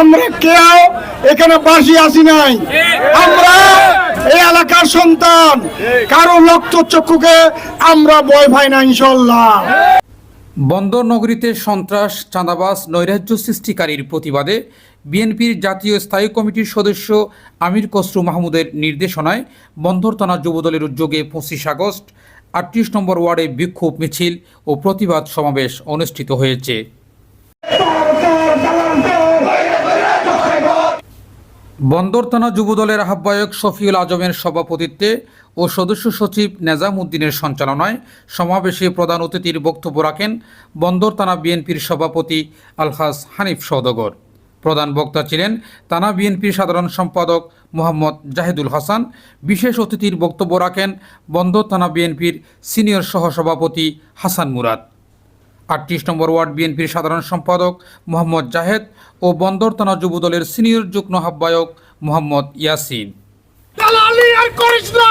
আমরা কেউ এখানে বাসি আসি নাই। আমরা এই এলাকার সন্তান। কারও রক্ত চক্ষুকে আমরা ভয় পাই না ইনশাল্লাহ বন্দর নগরীতে সন্ত্রাস চাঁদাবাস নৈরাজ্য সৃষ্টিকারীর প্রতিবাদে বিএনপির জাতীয় স্থায়ী কমিটির সদস্য আমির খসরু মাহমুদের নির্দেশনায় বন্দর থানা যুবদলের উদ্যোগে পঁচিশ আগস্ট আটত্রিশ নম্বর ওয়ার্ডে বিক্ষোভ মিছিল ও প্রতিবাদ সমাবেশ অনুষ্ঠিত হয়েছে। বন্দর থানা যুবদলের আহ্বায়ক শফিউল আজমের সভাপতিত্বে ও সদস্য সচিব নেজাম উদ্দিনের সঞ্চালনায় সমাবেশে প্রধান অতিথির বক্তব্য রাখেন বন্দর থানা বিএনপির সভাপতি আলহাজ হানিফ সওদগর। প্রধান বক্তা ছিলেন থানা বিএনপির সাধারণ সম্পাদক মোহাম্মদ জাহিদুল হাসান। বিশেষ অতিথির বক্তব্য রাখেন বন্দর থানা বিএনপির সিনিয়র সহসভাপতি হাসান মুরাদ। আটত্রিশ নম্বর ওয়ার্ড বিএনপির সাধারণ সম্পাদক মোহাম্মদ জাহেদ ও বন্দর থানা যুবদলের সিনিয়র যুগ্ম আহ্বায়ক মোহাম্মদ ইয়াসিন। দালালি আর করিস না।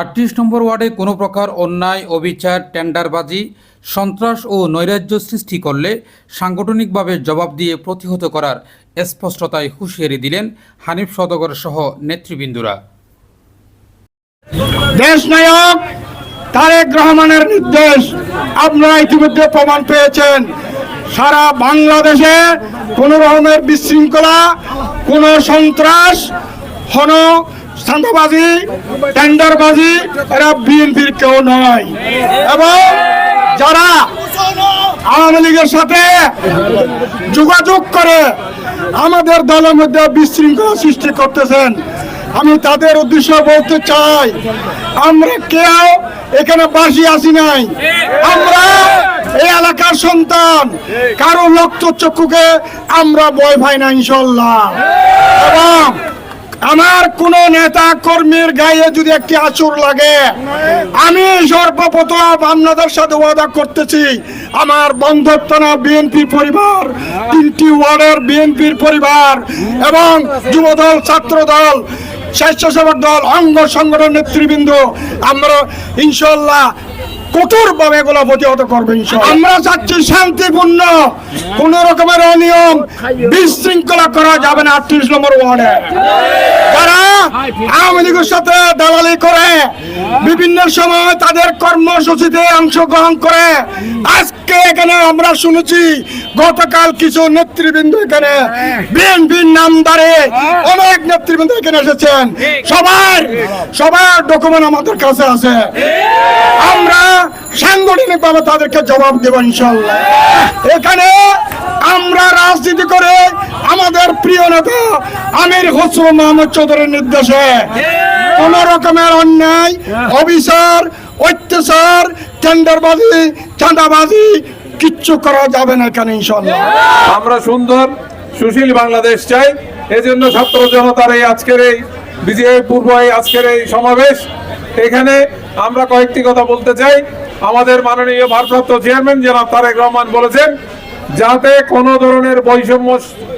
আটত্রিশ নম্বর ওয়ার্ডে কোনো প্রকার অন্যায় অবিচার টেন্ডারবাজি সন্ত্রাস ও নৈরাজ্য সৃষ্টি করলে সাংগঠনিকভাবে জবাব দিয়ে প্রতিহত করার স্পষ্টতায় হুঁশিয়ারি দিলেন হানিফ সদগর সহ নেতৃবৃন্দুরা। দেশ নায়ক তারেক রহমানের নির্দেশ আপনারা ইতিমধ্যে প্রমাণ পেয়েছেন। সারা বাংলাদেশে কোন রকমের বিশৃঙ্খলা, কোন সন্ত্রাস হন চাঁদাবাজি, টেন্ডারবাজি, এরা বিএনপির কেউ নয়। এবং যারা আওয়ামী লীগের সাথে যোগাযোগ করে আমাদের দলের মধ্যে বিশৃঙ্খলা সৃষ্টি করতেছেন, আমি তাদের উদ্দেশ্য বলতে চাই আমরা কেউ এখানে বাসি আসি নাই। আমরা এই এলাকার সন্তান। কারও রক্ত চক্ষুকে আমরা ভয় পাই না ইনশাল্লাহ এবং আমার কোন নেতা কর্মীর গায়ে যদি একটি আচর লাগে, আমি সর্বপ্রথম আপনাদের সাথে ওয়াদা করতেছি, আমার বন্ধত্বনা বিএনপি পরিবার, তিনটি ওয়ার্ডের বিএনপির পরিবার এবং যুবদল, ছাত্রদল স্বেচ্ছাসেবক দল অঙ্গ সংগঠন নেতৃবৃন্দ আমরা ইনশাল্লাহ কঠোর ভাবে এগুলো প্রতিহত করবে আমরা চাচ্ছি শান্তিপূর্ণ, কোন রকমের অনিয়ম বিশৃঙ্খলা করা যাবে না আটত্রিশ নম্বর ওয়ার্ডে। যারা আওয়ামী লীগের সাথে দালালি করে, বিভিন্ন সময় তাদের কর্মসূচিতে অংশগ্রহণ করে, আজকে এখানে আমরা শুনেছি গতকাল কিছু নেতৃবৃন্দ এখানে বিএনপির নামদারে অনেক নেতৃবৃন্দ এখানে এসেছেন। সবার সবার ডকুমেন্ট আমাদের কাছে আছে। আমরা সাংগঠনিক ভাবে তাদেরকে জবাব দেব ইনশাল্লাহ এখানে আমরা রাজনীতি করে আমাদের প্রিয় নেতা আমির হোসরু মোহাম্মদ চৌধুরীর নির্দেশে কোন রকমের অন্যায়, অবিচার, অত্যাচার, টেন্ডারবাজি, চাঁদাবাজি কিচ্ছু করা যাবে না এখানে ইনশাল্লাহ আমরা সুন্দর, সুশীল বাংলাদেশ চাই। এজন্য ছাত্র জনতার এই আজকের এই বিজয় পূর্ব এই আজকের এই সমাবেশ এখানে আমরা কয়েকটি কথা বলতে চাই। আমাদের মাননীয় ভারপ্রাপ্ত চেয়ারম্যান জনাব তারেক রহমান বলেছেন যাতে কোনো ধরনের বৈষম্য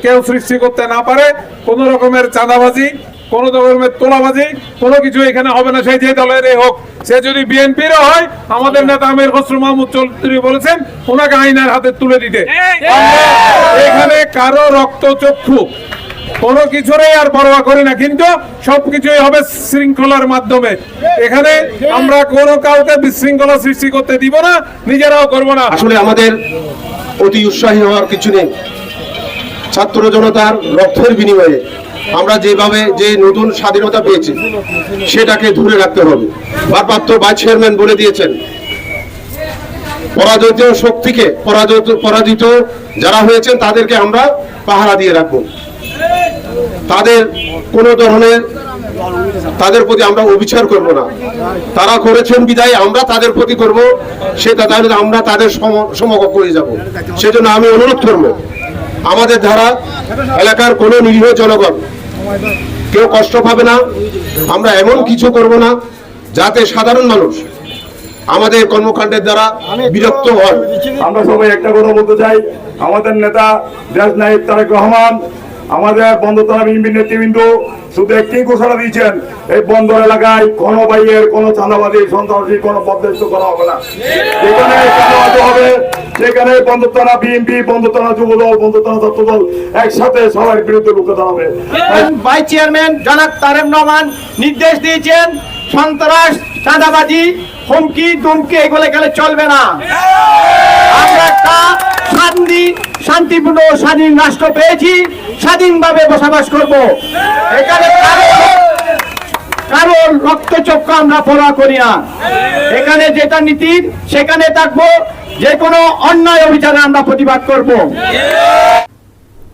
কেউ সৃষ্টি করতে না পারে কোনো রকমের চাঁদাবাজি কোন রকমের তোলাবাজি কোনো কিছু এখানে হবে না সেই যে দলের হোক। সে যদি বিএনপির হয় আমাদের নেতা আমির খসরু মাহমুদ চৌধুরী বলেছেন ওনাকে আইনের হাতে তুলে দিতে। এখানে কারও রক্ত চক্ষু কোনো কিছুরই আর পরোয়া করি না, কিন্তু সবকিছুই হবে শৃঙ্খলার মাধ্যমে। এখানে আমরা কোনো কাউকে বিশৃঙ্খলা সৃষ্টি করতে দিব না, নিজেরাও করব না। আসলে আমাদের অতি উৎসাহী হওয়ার কিছু নেই। ছাত্র জনতার রক্তের বিনিময়ে আমরা যেভাবে যে নতুন স্বাধীনতা পেয়েছি, সেটাকে ধরে রাখতে হবে। ভারপ্রাপ্ত ভাইস চেয়ারম্যান বলে দিয়েছেন, পরাজিত শক্তিকে, পরাজিত পরাজিত যারা হয়েছেন তাদেরকে আমরা পাহারা দিয়ে রাখব। তাদের কোনো ধরনের তাদের প্রতি আমরা অবিচার করব না। তারা করেছেন বিদায়, আমরা তাদের প্রতি করব। সেটা তাহলে আমরা তাদের সম- সমকক্ষ হয়ে যাব। সেজন্য আমি অনুরোধ করব, আমাদের দ্বারা এলাকার কোনো নিরীহ জনগণ, কেউ কষ্ট পাবে না, আমরা এমন কিছু করব না, যাতে সাধারণ মানুষ আমাদের কর্মকাণ্ডের দ্বারা বিরক্ত হন। আমরা সবাই একটা কথা বলতে চাই। আমাদের নেতা দেশ তারেক রহমান আমাদের বন্ধতলা বিএনপি নেতৃবৃন্দ। শুধু একটি ঘোষণা দিয়েছেন, এই বন্দর এলাকায় কোনো বাইয়ের, কোনো চাঁদাবাদী সন্ত্রাসী কোনো পদ্মেষ্ট করা হবে না। এখানে হবে, সেখানে বন্ধুত্বনা বিএনপি বন্ধুত্বনা যুবদল বন্ধুত্বনা ছাত্রদল একসাথে সবার বিরুদ্ধে রুখে দাঁড়াবে। ভাইস চেয়ারম্যান জনাব তারেক রহমান নির্দেশ দিয়েছেন, সন্ত্রাস, চাঁদাবাজি, হুমকি দুমকি এগুলো এখানে চলবে না। আমরা একটা শান্তি শান্তিপূর্ণ স্বাধীন রাষ্ট্র পেয়েছি, স্বাধীনভাবে বসবাস করব। এখানে কারো- কারও রক্তচক্ষু আমরা ফলা করি না। এখানে যেটা নীতি, সেখানে থাকব। যে কোনো অন্যায় অভিযানে আমরা প্রতিবাদ করব।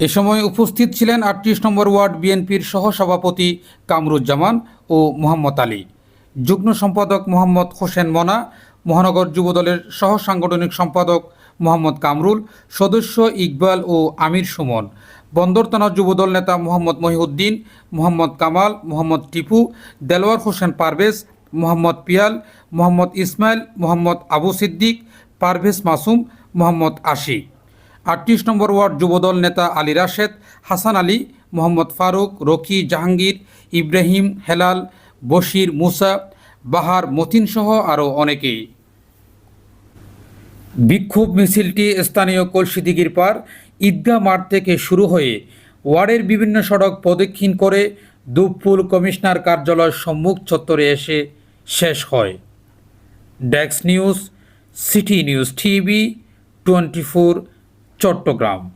এ সময় উপস্থিত ছিলেন আটত্রিশ নম্বর ওয়ার্ড বিএনপির সহসভাপতি কামরুজ্জামান ও মোহাম্মদ আলী। যুগ্ম সম্পাদক মোহাম্মদ হোসেন মনা, মহানগর যুবদলের সহ সাংগঠনিক সম্পাদক মোহাম্মদ কামরুল, সদস্য ইকবাল ও আমির সুমন। বন্দর থানা যুবদল নেতা মোহাম্মদ মহিউদ্দিন, মোহাম্মদ কামাল, মোহাম্মদ টিপু, দেলোয়ার হোসেন পারভেজ, মোহাম্মদ পিয়াল, মোহাম্মদ ইসমাইল, মোহাম্মদ আবু সিদ্দিক, পারভেজ মাসুম, মোহাম্মদ আশিক। আটত্রিশ নম্বর ওয়ার্ড যুবদল নেতা আলী রাশেদ, হাসান আলী, মোহাম্মদ ফারুক, রকি জাহাঙ্গীর, ইব্রাহিম হেলাল, বশির মুসা, বাহার মতিন সহ আরও অনেকেই। বিক্ষোভ মিছিলটি স্থানীয় কলসিদিগির পার ঈদগাহ মাঠ থেকে শুরু হয়ে ওয়ার্ডের বিভিন্ন সড়ক প্রদক্ষিণ করে দুপুর কমিশনার কার্যালয় সম্মুখ চত্বরে এসে শেষ হয়। ডেক্স news, city news TV, twenty Chattogram.